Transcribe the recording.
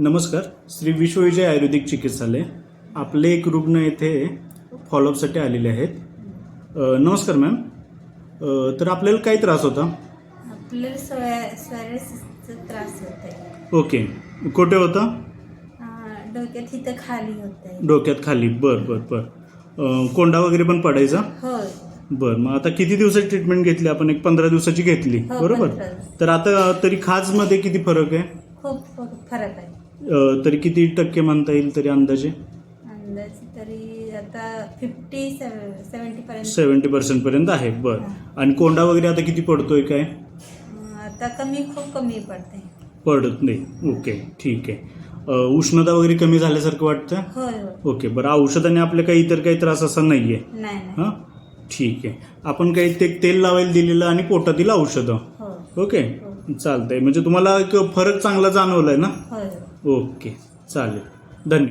नमस्कार श्री विश्वविजय आयुर्वेदिक चिकित्सालय आपले एक रुग्ण येथे फॉलोअपसाठी आलेले आहेत. नमस्कार मॅम तर आपल्याला काय त्रास होता? आपल्याला सोया सोयासिसचा त्रास होत आहे ओके. कुठे होता? डोक्यात इथं खाली होत आहे डोक्यात खाली. बर बर बर. अ, कोंडा वगैरे पण पडायचा? होय बर मग आता किती दिवसाची ट्रीटमेंट घेतली आपण? एक पंधरा दिवसाची घेतली. हो, बरोबर? पंधरा. तर आता तरी खाजमध्ये किती फरक आहे? फरक आहे. अ, तरी किती टक्के म्हणता येईल तरी अंदाजे? अंदाज तरी आता फिफ्टी सेवन्टी पर्यंत. सेवन्टी पर्सेंट पर्यंत आहे बर. आणि कोंडा वगैरे आता किती पडतोय काय? अं, आता कमी खूप कमी पडते पडत नाही. ओके ठीक आहे. अ, उष्णता वगैरे कमी झाल्यासारखं वाटतं? होय होय. ओके बरं. औषधाने आपल्या काही इतर काही त्रास असा नाही आहे नाही नाही. हां? ठीक आहे. आपण काही ते तेल लावायला दिलेलं आणि पोटातील औषधं. हो ओके? चालतंय. म्हणजे तुम्हाला एक फरक चांगला जाणवलाय ना? होय. ओके. चालेल. धन्यवाद.